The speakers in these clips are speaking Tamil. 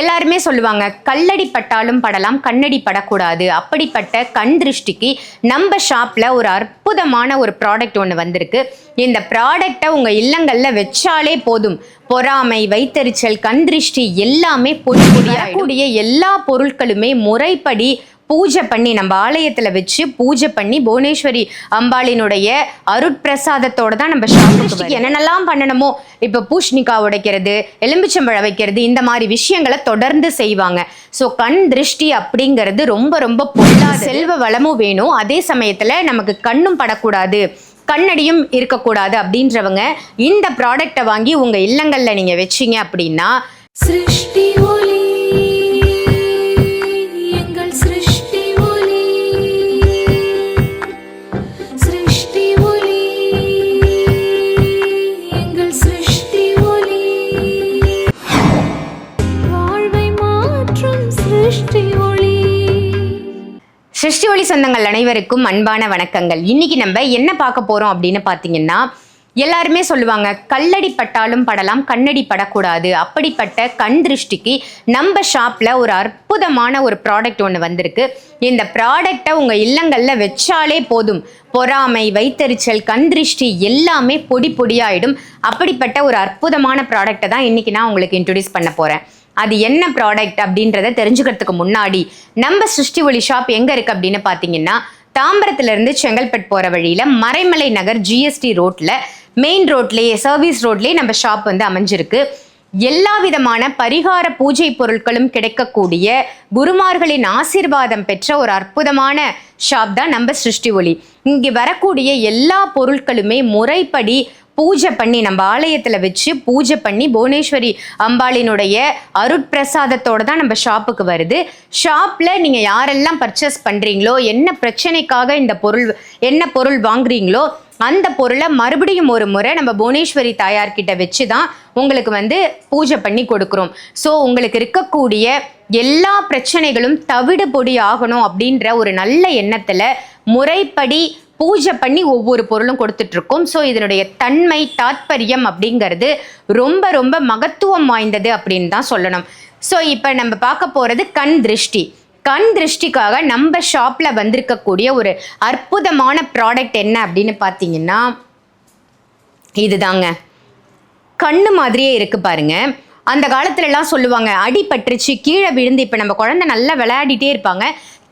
எல்லாருமே சொல்லுவாங்க கல்லடி பட்டாலும் படலாம் கண்ணடி படக்கூடாது. அப்படிப்பட்ட கண் திருஷ்டிக்கு நம்ம ஷாப்ல ஒரு அற்புதமான ஒரு ப்ராடக்ட் ஒன்று வந்திருக்கு. இந்த ப்ராடக்டை உங்க இல்லங்கள்ல வச்சாலே போதும். பொறாமை வைத்தறிச்சல் கண் திருஷ்டி எல்லாமே பொடி பொடியாகக்கூடிய எல்லா பொருட்களுமே முறைப்படி பூஜை பண்ணி நம்ம ஆலயத்துல வச்சு பூஜை பண்ணி புவனேஸ்வரி அம்பாளினுடைய அருட்பிரசாதத்தோட தான் நம்ம ஷாப்புக்கு என்னென்னலாம் பண்ணணுமோ இப்போ பூஷ்ணிக்கா உடைக்கிறது எலும்பிச்சம்பழம் வைக்கிறது இந்த மாதிரி விஷயங்களை தொடர்ந்து செய்வாங்க. ஸோ கண் திருஷ்டி அப்படிங்கிறது ரொம்ப ரொம்ப பொல்லாத செல்வ வளமும் வேணும். அதே சமயத்துல நமக்கு கண்ணும் படக்கூடாது கண்ணடியும் இருக்கக்கூடாது அப்படின்றவங்க இந்த ப்ராடக்டை வாங்கி உங்க இல்லங்கள்ல நீங்க வச்சீங்க அப்படின்னா சிருஷ்டி ஒளி சிருஷ்டி ஒளி சொந்தங்கள் அனைவருக்கும் அன்பான வணக்கங்கள். இன்னைக்கு நம்ம என்ன பார்க்க போறோம் அப்படின்னு பார்த்தீங்கன்னா எல்லாருமே சொல்லுவாங்க கல்லடி பட்டாலும் படலாம் கண்ணடி படக்கூடாது. அப்படிப்பட்ட கண் திருஷ்டிக்கு நம்ம ஷாப்பில் ஒரு அற்புதமான ஒரு ப்ராடக்ட் ஒன்று வந்திருக்கு. இந்த ப்ராடக்டை உங்கள் இல்லங்களில் வச்சாலே போதும். பொறாமை வைத்தறிச்சல் கண் திருஷ்டி எல்லாமே பொடி பொடியாயிடும். அப்படிப்பட்ட ஒரு அற்புதமான ப்ராடக்ட்டை தான் இன்னைக்கு நான் உங்களுக்கு இன்ட்ரடியூஸ் பண்ண போகிறேன் அது என்ன ப்ராடக்ட் அப்படின்றத தெரிஞ்சுக்கிறதுக்கு முன்னாடி நம்ம சிருஷ்டி ஒளி ஷாப் எங்க இருக்கு அப்படின்னு பார்த்தீங்கன்னா தாம்பரத்துலேருந்து செங்கல்பட்டு போற வழியில மறைமலை நகர் ஜிஎஸ்டி ரோட்ல மெயின் ரோட்லேயே சர்வீஸ் ரோட்லேயே நம்ம ஷாப் வந்து அமைஞ்சிருக்கு. எல்லா விதமான பரிகார பூஜை பொருட்களும் கிடைக்கக்கூடிய குருமார்களின் ஆசீர்வாதம் பெற்ற ஒரு அற்புதமான ஷாப் தான் நம்ம சிருஷ்டி ஒளி. இங்கே வரக்கூடிய எல்லா பொருட்களுமே முறைப்படி பூஜை பண்ணி நம்ம ஆலயத்தில் வச்சு பூஜை பண்ணி புவனேஸ்வரி அம்பாளினுடைய அருட்பிரசாதத்தோடு தான் நம்ம ஷாப்புக்கு வருது. ஷாப்பில் நீங்கள் யாரெல்லாம் பர்ச்சேஸ் பண்ணுறீங்களோ என்ன பிரச்சனைக்காக இந்த பொருள் என்ன பொருள் வாங்குறீங்களோ அந்த பொருளை மறுபடியும் ஒரு முறை நம்ம புவனேஸ்வரி தாயார்கிட்ட வச்சு தான் உங்களுக்கு வந்து பூஜை பண்ணி கொடுக்குறோம். ஸோ உங்களுக்கு இருக்கக்கூடிய எல்லா பிரச்சனைகளும் தவிடு பொடி ஆகணும் அப்படின்ற ஒரு நல்ல எண்ணத்தில் முறைப்படி பூஜை பண்ணி ஒவ்வொரு பொருளும் கொடுத்துட்டு இருக்கோம் ஸோ இதனுடைய தன்மை தாத்பரியம் அப்படிங்கிறது ரொம்ப ரொம்ப மகத்துவம் வாய்ந்தது அப்படின்னு தான் சொல்லணும். ஸோ இப்போ நம்ம பார்க்க போகிறது கண் திருஷ்டி. கண் திருஷ்டிக்காக நம்ம ஷாப்பில் வந்திருக்கக்கூடிய ஒரு அற்புதமான ப்ராடக்ட் என்ன அப்படின்னு பார்த்தீங்கன்னா இதுதாங்க. கண்ணு மாதிரியே இருக்கு பாருங்க. அந்த காலத்துலலாம் சொல்லுவாங்க சொல்லுவாங்க அடிபட்டுருச்சு கீழே விழுந்து இப்போ நம்ம குழந்தை நல்லா விளையாடிட்டே இருப்பாங்க.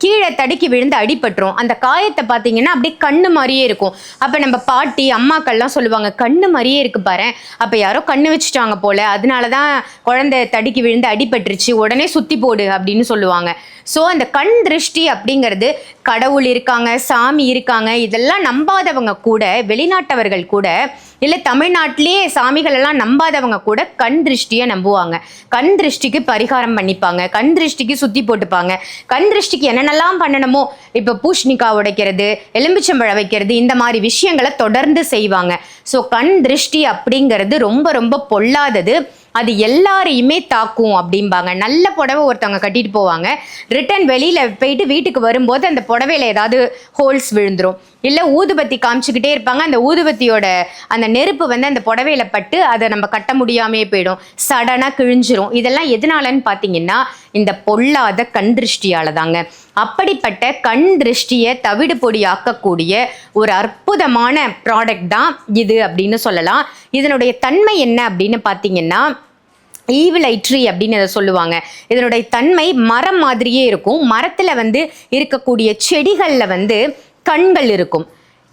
கீழே தடுக்கி விழுந்து அடிபட்டுரும். அந்த காயத்தை பார்த்தீங்கன்னா அப்படியே கண்ணு மாதிரியே இருக்கும். அப்போ நம்ம பாட்டி அம்மாக்கள்லாம் சொல்லுவாங்க கண்ணு மாதிரியே இருக்கு பாரு. அப்போ யாரோ கண்ணு வச்சுட்டாங்க போல. அதனால தான் குழந்தை தடுக்கி விழுந்து அடிபட்டுருச்சு. உடனே சுத்தி போடு அப்படின்னு சொல்லுவாங்க. ஸோ அந்த கண் திருஷ்டி அப்படிங்கிறது கடவுள் இருக்காங்க சாமி இருக்காங்க. இதெல்லாம் நம்பாதவங்க கூட வெளிநாட்டவர்கள் கூட இல்லை தமிழ்நாட்டிலேயே சாமிகள் எல்லாம் நம்பாதவங்க கூட கண் திருஷ்டியை நம்புவாங்க. கண் திருஷ்டிக்கு பரிகாரம் பண்ணிப்பாங்க. கண் திருஷ்டிக்கு சுத்தி போட்டுப்பாங்க. கண் திருஷ்டிக்கு என்னென்னலாம் பண்ணணுமோ இப்போ பூஷ்ணிக்கா உடைக்கிறது எலும்பிச்சம்பழம் வைக்கிறது இந்த மாதிரி விஷயங்களை தொடர்ந்து செய்வாங்க. ஸோ கண் திருஷ்டி அப்படிங்கிறது ரொம்ப ரொம்ப பொல்லாதது. அது எல்லாரையுமே தாக்கும் அப்படிம்பாங்க. நல்ல புடவை ஒருத்தவங்க கட்டிட்டு போவாங்க. ரிட்டன் வெளியில போயிட்டு வீட்டுக்கு வரும்போது அந்த புடவையில ஏதாவது ஹோல்ஸ் விழுந்துரும். இல்லை ஊதுபத்தி காமிச்சுக்கிட்டே இருப்பாங்க. அந்த ஊதுபத்தியோட அந்த நெருப்பு வந்து அந்த புடவையில பட்டு அதை நம்ம கட்ட முடியாமே போயிடும். சடனாக கிழிஞ்சிரும். இதெல்லாம் எதனாலன்னு பார்த்தீங்கன்னா இந்த பொல்லாத கண் திருஷ்டியால தாங்க அப்படிப்பட்ட கண் திருஷ்டியை தவிடு பொடி ஆக்கக்கூடிய ஒரு அற்புதமான ப்ராடக்ட் தான் இது அப்படின்னு சொல்லலாம். இதனுடைய தன்மை என்ன அப்படின்னு பார்த்தீங்கன்னா ஈவில் ஐட்ரி அப்படின்னு இதை சொல்லுவாங்க. இதனுடைய தன்மை மரம் மாதிரியே இருக்கும். மரத்தில் வந்து இருக்கக்கூடிய செடிகளில் வந்து கண்கள் இருக்கும்.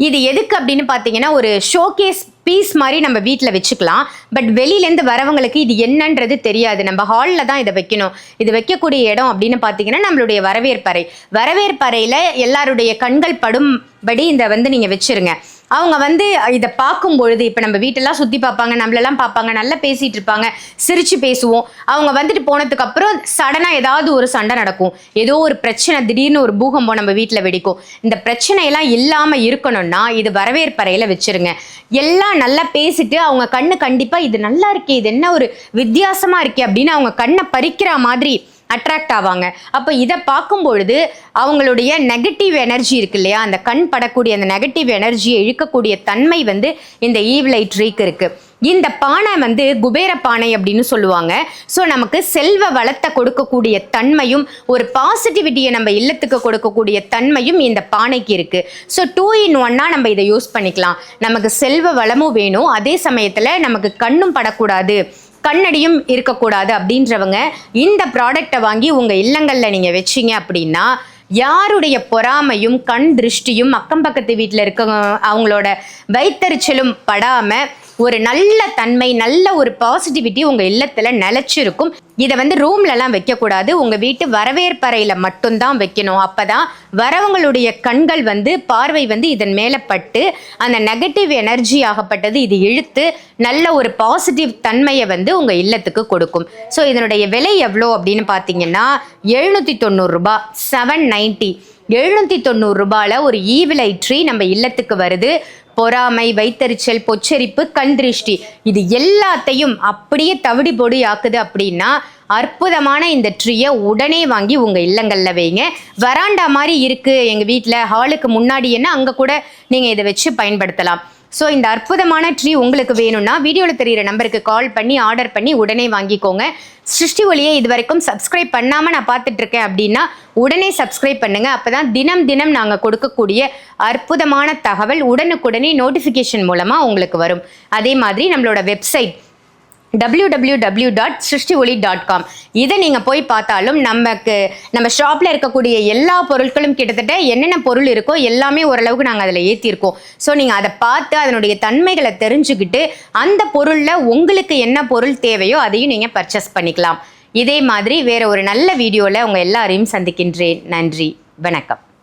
இது எதுக்கு அப்படின்னு பார்த்தீங்கன்னா ஒரு ஷோகேஸ் பீஸ் மாதிரி நம்ம வீட்டில் வச்சுக்கலாம். பட் வெளியிலேருந்து வரவங்களுக்கு இது என்னன்றது தெரியாது. நம்ம ஹாலில் தான் இதை வைக்கணும். இது வைக்கக்கூடிய இடம் அப்படின்னு பார்த்தீங்கன்னா நம்மளுடைய வரவேற்பறை. வரவேற்பறையில் எல்லாருடைய கண்கள் படும்படி இதை வந்து நீங்கள் வச்சுருங்க. அவங்க வந்து இதை பார்க்கும் பொழுது இப்போ நம்ம வீட்டெல்லாம் சுற்றி பார்ப்பாங்க நம்மளெல்லாம் பார்ப்பாங்க நல்லா பேசிகிட்டு இருப்பாங்க சிரித்து பேசுவோம். அவங்க வந்துட்டு போனதுக்கு அப்புறம் சடனாக ஏதாவது ஒரு சண்டை நடக்கும். ஏதோ ஒரு பிரச்சனை திடீர்னு ஒரு பூகம்பம் நம்ம வீட்டில் வெடிக்கும். இந்த பிரச்சனையெல்லாம் இல்லாமல் இருக்கணும்னா இது வரவேற்பறையில் வச்சிருங்க. எல்லாம் நல்லா பேசிட்டு அவங்க கண்ணு கண்டிப்பாக இது நல்லா இருக்கே இது என்ன ஒரு வித்தியாசமாக இருக்கே அப்படின்னு அவங்க கண்ணை பறிக்கிற மாதிரி அட்ராக்ட் ஆவாங்க. அப்போ இதை பார்க்கும் பொழுது அவங்களுடைய நெகட்டிவ் எனர்ஜி இருக்கு இல்லையா? அந்த கண் படக்கூடிய அந்த நெகட்டிவ் எனர்ஜியை இழுக்கக்கூடிய தன்மை வந்து இந்த ஈவ்லைட் ட்ரீக்கு இருக்குது இந்த பானை வந்து குபேர பானை அப்படின்னு சொல்லுவாங்க. ஸோ நமக்கு செல்வ வளத்தை கொடுக்கக்கூடிய தன்மையும் ஒரு பாசிட்டிவிட்டியை நம்ம இல்லத்துக்கு கொடுக்கக்கூடிய தன்மையும் இந்த பானைக்கு இருக்குது ஸோ டூ இன் ஒன்னா நம்ம இதை யூஸ் பண்ணிக்கலாம். நமக்கு செல்வ வளமும் வேணும். அதே சமயத்தில் நமக்கு கண்ணும் படக்கூடாது. கண்ணடியும் இருக்கக்கூடாது அப்படின்றவங்க இந்த ப்ராடக்டை வாங்கி உங்கள் இல்லங்களில் நீங்கள் வச்சீங்க அப்படின்னா யாருடைய பொறாமையும் கண் திருஷ்டியும் அக்கம் பக்கத்து வீட்டில் இருக்க அவங்களோட வைத்தறிச்சலும் படாமல் ஒரு நல்ல தன்மை நல்ல ஒரு பாசிட்டிவிட்டி உங்கள் இல்லத்தில் நிலச்சிருக்கும். இதை வந்து ரூம்லலாம் வைக்கக்கூடாது. உங்கள் வீட்டு வரவேற்பறையில் மட்டும்தான் வைக்கணும். அப்போ தான் வரவங்களுடைய கண்கள் வந்து பார்வை வந்து இதன் மேலே பட்டு அந்த நெகட்டிவ் எனர்ஜி ஆகப்பட்டது இது இழுத்து நல்ல ஒரு பாசிட்டிவ் தன்மையை வந்து உங்கள் இல்லத்துக்கு கொடுக்கும். ஸோ இதனுடைய விலை எவ்வளோ அப்படின்னு பார்த்தீங்கன்னா எழுநூற்றி தொண்ணூறுரூபா செவன் நைன்ட்டி எழுநூற்றி தொண்ணூறு ரூபாயில் ஒரு ஈவிலை ட்ரீ நம்ம இல்லத்துக்கு வருது. பொறாமை வைத்தறிச்சல் பொச்சரிப்பு கண் திருஷ்டி இது எல்லாத்தையும் அப்படியே தவிடி பொடி ஆக்குது அப்படின்னா அற்புதமான இந்த ட்ரீயை உடனே வாங்கி உங்கள் இல்லங்களில் வைங்க. வராண்டா மாதிரி இருக்குது எங்கள் வீட்டில் ஹாலுக்கு முன்னாடி என்ன அங்கே கூட நீங்கள் இதை வச்சு பயன்படுத்தலாம். ஸோ இந்த அற்புதமான ட்ரீ உங்களுக்கு வேணும்னா வீடியோவில் தெரியிற நம்பருக்கு கால் பண்ணி ஆர்டர் பண்ணி உடனே வாங்கிக்கோங்க. சிருஷ்டி ஒளியை இது வரைக்கும் சப்ஸ்கிரைப் பண்ணாமல் நான் பார்த்துட்டு இருக்கேன் அப்படின்னா உடனே சப்ஸ்கிரைப் பண்ணுங்க. அப்பதான் தினம் தினம் நாங்கள் கொடுக்கக்கூடிய அற்புதமான தகவல் உடனுக்குடனே நோட்டிஃபிகேஷன் மூலமாக உங்களுக்கு வரும். அதே மாதிரி நம்மளோட website W டபுள்யூடயூ dot Srishti Oli dot com இதை நீங்கள் போய் பார்த்தாலும் நமக்கு நம்ம ஷாப்பில் இருக்கக்கூடிய எல்லா பொருட்களும் கிட்டத்தட்ட என்னென்ன பொருள் இருக்கோ எல்லாமே ஓரளவுக்கு நாங்கள் அதில் ஏற்றிருக்கோம் ஸோ நீங்கள் அதை பார்த்து அதனுடைய தன்மைகளை தெரிஞ்சுக்கிட்டு அந்த பொருளில் உங்களுக்கு என்ன பொருள் தேவையோ அதையும் நீங்கள் பர்ச்சேஸ் பண்ணிக்கலாம். இதே மாதிரி வேறு ஒரு நல்ல வீடியோவில் உங்கள் எல்லாரையும் சந்திக்கின்றேன். நன்றி. வணக்கம்.